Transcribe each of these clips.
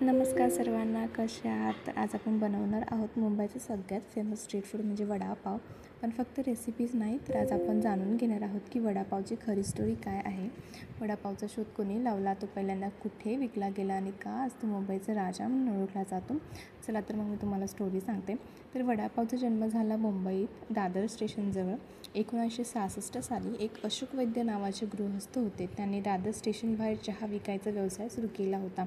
नमस्कार सर्वांना कशा आहात? आज आपण बनवणार आहोत मुंबईचं सगळ्यात फेमस स्ट्रीट फूड म्हणजे वडापाव. पण फक्त रेसिपीज नाही तर आज आपण जाणून घेणार आहोत की वडापावची खरी स्टोरी काय आहे. वडापावचा शोध कोणी लावला? तो पहिल्यांदा कुठे विकला गेला आणि का? आज तो मुंबईचा राजा म्हणून ओळखला जातो. चला तर मग मी तुम्हाला स्टोरी सांगते. तर वडापावचा जन्म झाला मुंबईत दादर स्टेशनजवळ एकोणीसशे सहासष्ट साली एक अशोक वैद्य नावाचे गृहस्थ होते. त्यांनी दादर स्टेशनबाहेर चहा विकायचा व्यवसाय सुरू केला होता.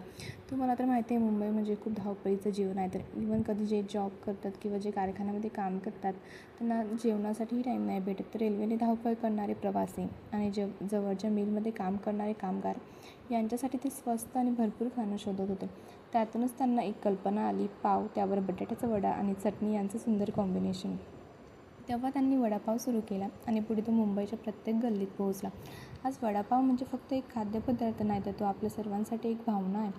तुम्हाला तर माहिती आहे मुंबई म्हणजे खूप धावपळीचं जीवन आहे. तर इवन कधी जे जॉब करतात किंवा जे कारखान्यामध्ये काम करतात त्यांना जेवणासाठीही टाईम नाही भेटत. तर रेल्वेने धावपळ करणारे प्रवासी आणि जव जवळच्या मिलमध्ये काम करणारे कामगार यांच्यासाठी ते स्वस्त आणि भरपूर खाणं शोधत होते. त्यातूनच त्यांना एक कल्पना आली पाव त्यावर बटाट्याचा वडा आणि चटणी यांचं सुंदर कॉम्बिनेशन तेव्हा त्यांनी वडापाव सुरू केला आणि पुढे तो मुंबईच्या प्रत्येक गल्लीत पोहोचला. आज वडापाव म्हणजे फक्त एक खाद्यपदार्थ नाही तर तो आपल्या सर्वांसाठी एक भावना आहे.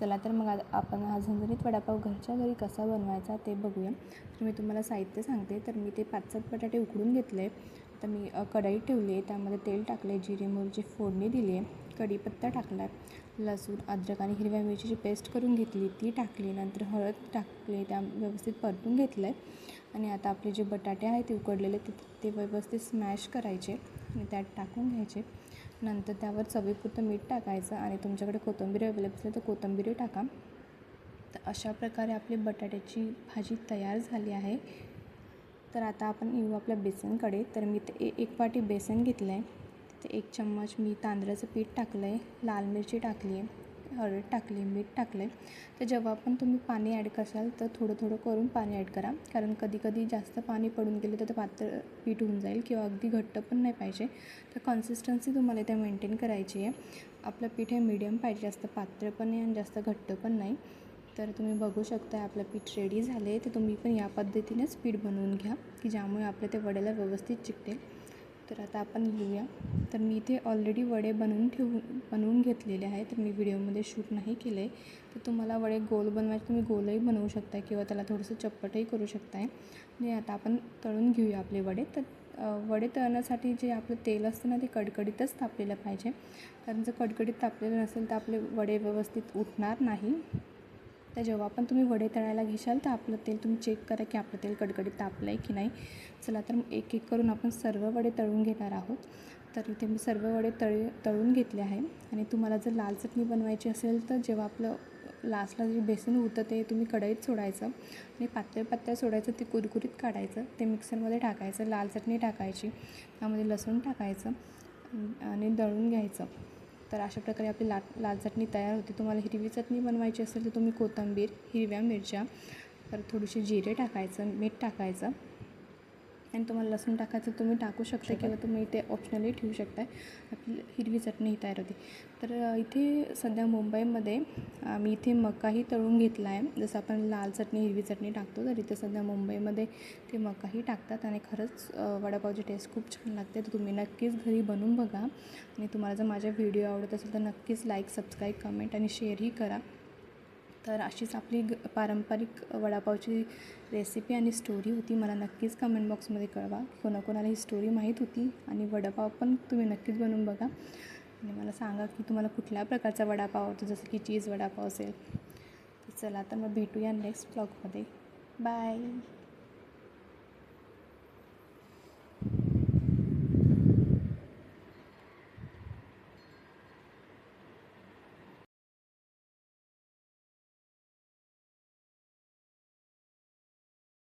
चला तर मग आज आपण हा झणझणीत वडापाव घरच्या घरी कसा बनवायचा ते बघूया. तर मी तुम्हाला साहित्य सांगते. तर मी ते पाच सात बटाटे उकडून घेतले. तर मी कढई ठेवली आहे. त्यामध्ये तेल टाकले जिरे मोहरीची फोडणी दिली आहे. कढीपत्ता टाकला आहे लसूण अद्रक आणि हिरव्या मिरचीची पेस्ट करून घेतली. ती टाकली नंतर हळद टाकली त्या व्यवस्थित परतून घेतलं आहे आणि आता आपले जे बटाटे आहेत ते उकडलेले ते ते व्यवस्थित स्मॅश करायचे आणि त्यात टाकून घ्यायचे. नंतर त्यावर चवीपुरतं मीठ टाकायचं आणि तुमच्याकडे कोथिंबीर अवेलेबल असेल तर कोथिंबीर टाका. तर अशा प्रकारे आपली बटाट्याची भाजी तयार झाली आहे. तर आता आपण येऊ आपल्या बेसनकडे. तर मी ते एक वाटी बेसन घेतलं आहे तिथे एक चम्मच मी तांदळाचं पीठ टाकलं आहे लाल मिरची टाकली आहे. हळद टाकली मीठ टाकलं आहे तर जेव्हा पण तुम्ही पाणी ॲड कराल तर थोडं थोडं करून पाणी ॲड करा. कारण कधी कधी जास्त पाणी पडून गेलं तर ते पातळ पीठ होऊन जाईल किंवा अगदी घट्ट पण नाही पाहिजे. तर कन्सिस्टन्सी तुम्हाला इथे मेंटेन करायची आहे. आपलं पीठ हे मीडियम पाहिजे. जास्त पातळ पण नाही आणि जास्त घट्ट पण नाही. तर तुम्ही बघू शकता आपलं पीठ रेडी झाले तर तुम्ही पण या पद्धतीनेच पीठ बनवून घ्या की ज्यामुळे आपल्या ते वड्याला व्यवस्थित चिकटेल तर आता आपण लिहूया तर मी इथे ऑलरेडी वडे बनवून ठेवून बनवून घेतलेले आहे तर मी व्हिडिओमध्ये शूट नाही केलं आहे तर तुम्हाला वडे गोल बनवायचे तुम्ही गोलही बनवू शकता किंवा त्याला थोडंसं चप्पटही करू शकताय. आणि आता आपण तळून घेऊया आपले वडे. तर वडे तळण्यासाठी जे आपलं तेल असतं ना ते कडकडीतच तापलेलं पाहिजे. कारण जर कडकडीत तापलेलं नसेल तर आपले वडे व्यवस्थित उठणार नाही. तर जेव्हा पण तुम्ही वडे तळायला घेशाल तर आपलं तेल तुम्ही चेक करा की आपलं तेल कडकडीत तापलं आहे की नाही. चला तर एक एक करून आपण सर्व वडे तळून घेणार आहोत. तर इथे मी सर्व वडे तळी तळून घेतले आहे. आणि तुम्हाला जर लाल चटणी बनवायची असेल तर जेव्हा आपलं लास्टला जे बेसन होतं ते तुम्ही कढईत सोडायचं. आणि पातळ पातळ सोडायचं ते कुरकुरीत काढायचं. ते मिक्सरमध्ये टाकायचं लाल चटणी टाकायची. त्यामध्ये लसूण टाकायचं. आणि दळून घ्यायचं. तर अशा प्रकारे आपली ला लाल चटणी तयार होते. तुम्हाला हिरवी चटणी बनवायची असेल तर तुम्ही कोथिंबीर हिरव्या मिरच्या तर थोडीशी जिरे टाकायचं मीठ टाकायचं. आणि तुम्हाला लसूण टाकायचं तुम्ही टाकू शकता किंवा तुम्ही इथे ऑप्शनली ठेवू शकता आपली हिरवी चटणी ही तयार होते. तर इथे सध्या मुंबईमध्ये मी इथे मकाही तळून घेतला आहे जसं आपण लाल चटणी हिरवी चटणी टाकतो तर इथे सध्या मुंबईमध्ये ते मकाही टाकतात आणि खरंच वडापावची टेस्ट खूप छान लागते. तर तुम्ही नक्कीच घरी बनवून बघा. आणि तुम्हाला जर माझ्या व्हिडिओ आवडत असेल तर नक्कीच लाईक सबस्क्राईब कमेंट आणि शेअरही करा. तर अशीच आपली ग पारंपरिक वडापावची रेसिपी आणि स्टोरी होती. मला नक्कीच कमेंट बॉक्समध्ये कळवा. कोणाकोणाला ही स्टोरी माहीत होती आणि वडापाव पण तुम्ही नक्कीच बनवून बघा. आणि मला सांगा की तुम्हाला कुठल्या प्रकारचा वडापाव आवडतो? जसं की चीज वडापाव असेल. तर चला तर मग भेटूया नेक्स्ट ब्लॉगमध्ये बाय